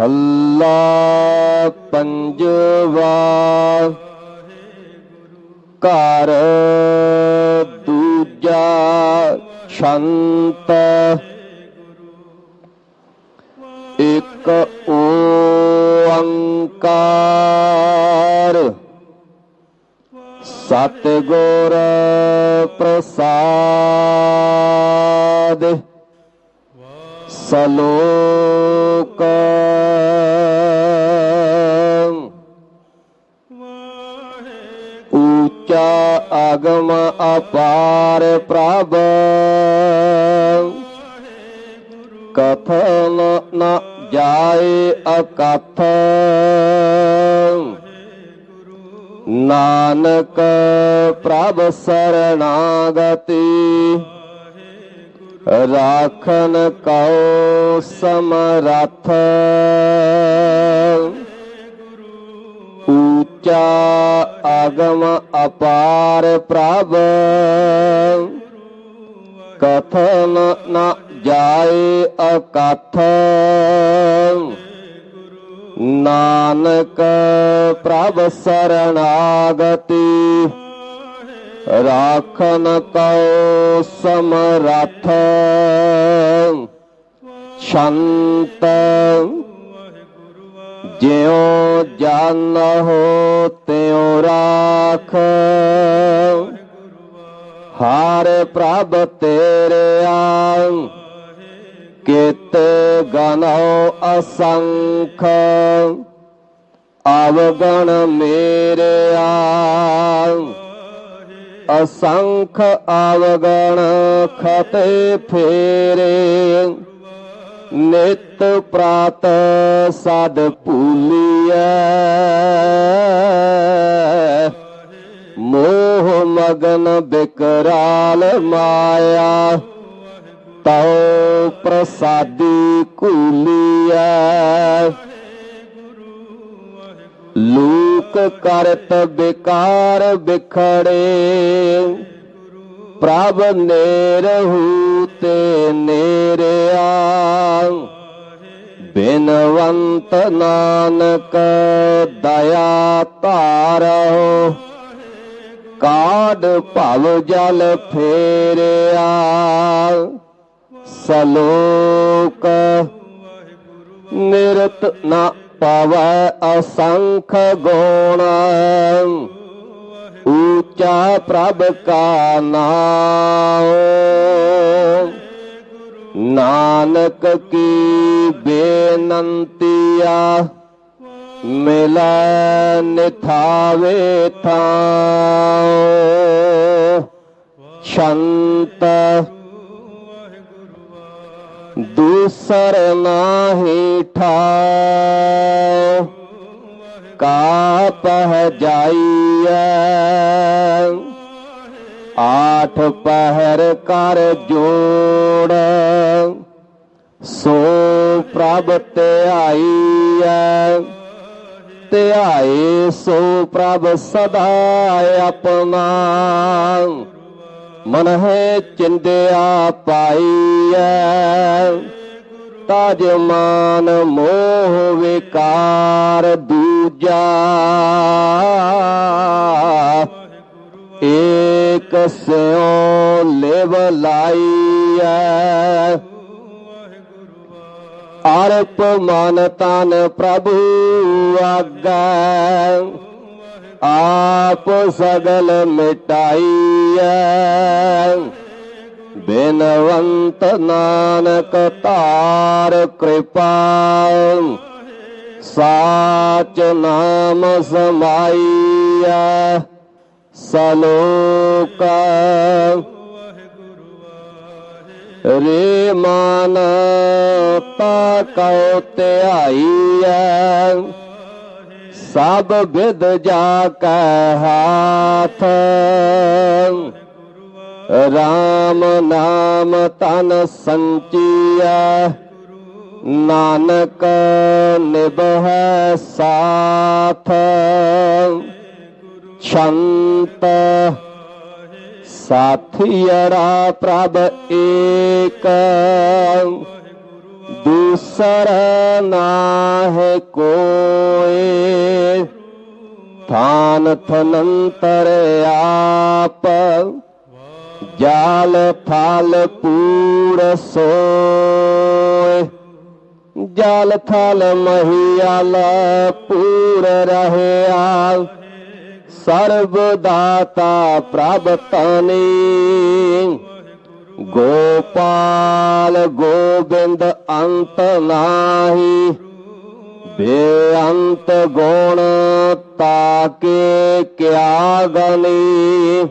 ਮਹੱਲਾ ਪੰਜਵਾ ਘਰ ਦੂਜਾ ਛੰਤ। ਇਕ ਓੰਕਾਰ। ਸਤਿਗੁਰ ਪ੍ਰਸਾਦ। ਸਲੋ ਕਥਨ ਨ ਜਾਏ ਅਕਥ ਨਾਨਕ ਪ੍ਰਭ ਸਰਣਾਗਤੀ ਰਾਖਨ ਕਉ ਸਮਰਥ। ਊਚਾ ਆਗਮ ਅਪਾਰ ਪ੍ਰਭ। ਕਥਨ ਨ ਜਾਏ ਅਕਥ ਨਾਨਕ ਪ੍ਰਭ ਸਰਣਾਗਤੀ, ਰਾਖਨ ਕਉ ਸਮਰਥ। ਸ਼ੰਤ ਜਿਉ ਜਨ ਹੋ ਤਿਉ ਰਾਖ। ਹਰ ਪ੍ਰਭ ਤੇਰੇ ਆ ਕਿਤੇ ਗਨਉ ਅਸੰਖ। ਅਵਗਣ ਮੇਰੇ ਆ ਅਸੰਖ ਅਵਗਣ ਖਤੇ ਫੇਰੇ। ਨਿਤ ਪ੍ਰਾਤ ਸਦ ਭੂਲੀਐ। ਮੋਹ ਮਗਨ ਬਿਕਰਾਲ ਮਾਇਆ। ਤਉ ਪ੍ਰਸਾਦੀ ਕੂਲੀਐ। ਲੂਕ ਕਰਤ ਬਿਕਾਰ ਬਿਖੜੇ। ਪ੍ਰਭ ਨੇਰਹੂ ਤੇ ਨੇਰਿਆ। ਬਿਨਵੰਤ ਨਾਨਕ ਦਇਆ ਧਾਰੋ ਕਾਢ ਭਵ ਜਲ ਫੇਰਿਆ। ਸਲੋਕ, ਨਿਰਤ ਨਾ ਪਾਵੈ ਅਸੰਖ ਗੁਣ। ਉੱਚਾ ਪ੍ਰਭ ਕਾ ਨਾਮ ਨਾਨਕ ਕੀ ਬੇਨੰਤੀਆ। ਮਿਲੈ ਨਿਥਾਵੇ ਥਾਉ। ਸ਼ੰਤ ਦੂਸਰ ਨਾਹੀ ਠਾਉ। ਕਾ ਪਹਿ ਜਾਈਐ। ਆਠ ਪਹਿਰ ਕਰ ਜੋੜ। ਸੋ ਪ੍ਰਭ ਤੇ ਧਿਆਈਐ। ਧਿਆਏ ਸੋ ਪ੍ਰਭ ਸਦਾ ਆਪਣਾ। ਮਨ ਹੈ ਚਿੰਦਿਆ ਪਾਈਐ ਤਾਜ ਮਾਨ ਮੋਹ ਵਿਕਾਰ ਦੂਜਾ ਅਰਪ ਮਨ ਤਨ ਪ੍ਰਭੂ ਆਗੈ। ਆਪ ਸਗਲ ਮਿਟਾਈਐ। ਬਿਨਵੰਤ ਨਾਨਕ ਧਾਰ ਕਿਰਪਾ। ਸਾਚ ਨਾਮ ਸਮਾਈਐ। ਸਲੋਕ। ਰੇ ਮਾਨ ਤਾ ਕਉ ਧਿਆਈਐ ਸਭ ਵਿਦ ਜਾ ਕੈ ਹਾਥ। ਰਾਮ ਨਾਮ ਤਨ ਸੰਚੀਐ ਨਾਨਕ ਨਿਭੈ ਸਾਥ। ਛੰਤ ਸਾਥੀਰਾ ਪ੍ਰਭ ਏਕ। ਦੂਸਰ ਨਾਹਿ ਕੋਏ, ਥਾਨ ਥਨੰਤਰ ਆਪ, ਜਾਲ ਥਾਲ ਪੂਰ ਸੋਏ। ਜਾਲ ਥਾਲ ਮਹੀਆਲ ਪੂਰ ਰਹਿਆ। ਸਰਬ ਦਾਤਾ ਪ੍ਰਭ ਤਾਨੀ ਗੋਪਾਲ ਗੋਬਿੰਦ ਅੰਤ ਨਾਹੀ ਬੇਅੰਤ ਗੁਣ ਤਾਕੇ ਕਿਆ ਗਨੀ।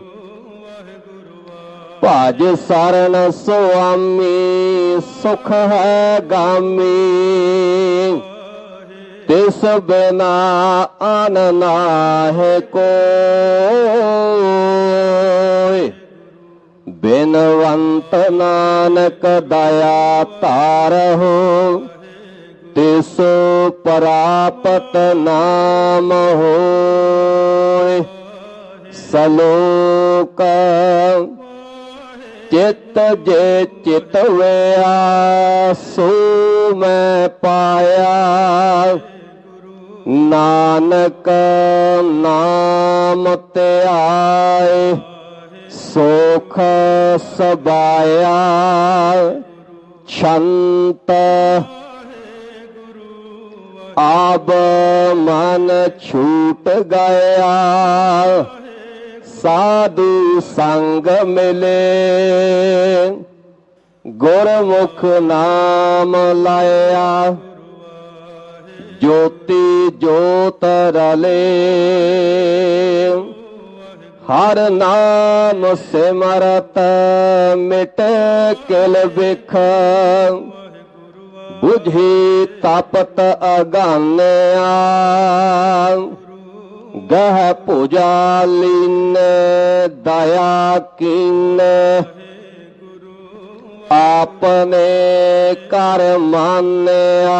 ਭਜ ਸਰਨ ਸੁਆਮੀ, ਸੁਖ ਹੈ ਗਾਮੀ। ਤਿਸ ਬਿਨਾ ਅਨ ਨਾਹਿ ਕੋਇ ਬਿਨਵੰਤ ਨਾਨਕ ਦਇਆ ਧਾਰਹੁ ਤਿਸ ਪ੍ਰਾਪਤ ਨਾਮ ਹੋਇ ਸਲੋਕ, ਚਿਤ ਜੇ ਚਿਤ ਵਿਆ ਸੋ ਮੈਂ ਪਾਇਆ। ਨਾਨਕ ਨਾਮ ਧਿਆਏ। ਸੁਖ ਸਬਾਇਆ ਛੰਤ ਆਬ ਮਨ ਛੂਟ ਗਿਆ ਸਾਧੂ ਸੰਗ ਮਿਲੇ। ਗੁਰਮੁਖ ਨਾਮ ਲਾਇਆ, ਜੋਤੀ ਜੋਤ ਰਲੇ। ਹਰ ਨਾਮ ਸਿਮਰਤ ਮਿਟ ਕਿਲ ਬਿਖ ਬੁਝੀ ਤਪਤ ਅਗਾਨਿਆ। ਗਹ ਪੂਜਾ ਲੀਨ ਦਇਆ ਕੀਨ। ਆਪਨੇ ਕਰ ਮਾਨਿਆ।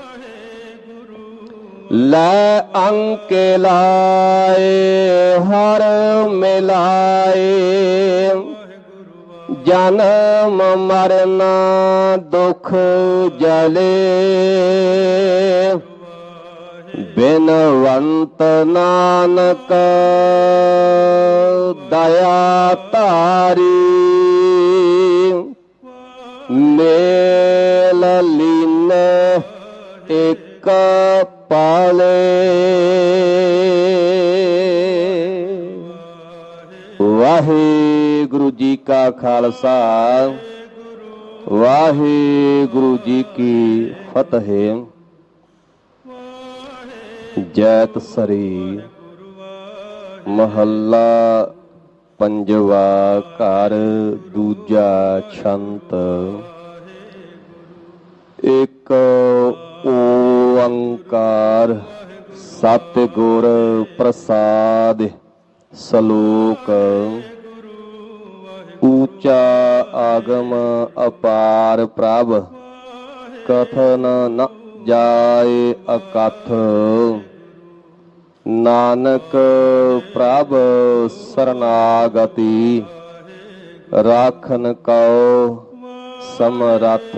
ਲੈ ਅੰਕ ਲਾਏ, ਹਰ ਮਿਲਾਏ। ਜਨਮ ਮਰਨਾ ਦੁਖ ਜਲੇ। ਬਿਨਵੰਤ ਨਾਨਕ ਦਇਆ ਧਾਰੀ। ਮੇਲ ਲੀਨੇ ਇੱਕ ਵਾਹਿਗੁਰੂ ਜੀ ਕਾ ਖਾਲਸਾ, ਵਾਹਿਗੁਰੂ ਜੀ ਕੀ ਫਤਿਹ। ਜੈਤ ਸਰੀ ਮਹੱਲਾ ਪੰਜਵਾ ਘਰ ਦੂਜਾ ਛੰਤ। ਇੱਕ ਓੰਕਾਰ ਸਤਿਗੁਰ ਪ੍ਰਸਾਦ ਸਲੋਕ। ਊਚਾ ਆਗਮ ਅਪਾਰ ਪ੍ਰਭ, ਕਥਨ ਨ ਜਾਏ ਅਕਥ। ਨਾਨਕ ਪ੍ਰਭ ਸਰਨਾਗਤੀ, ਰਾਖਨ ਕਉ ਸਮਰਥ।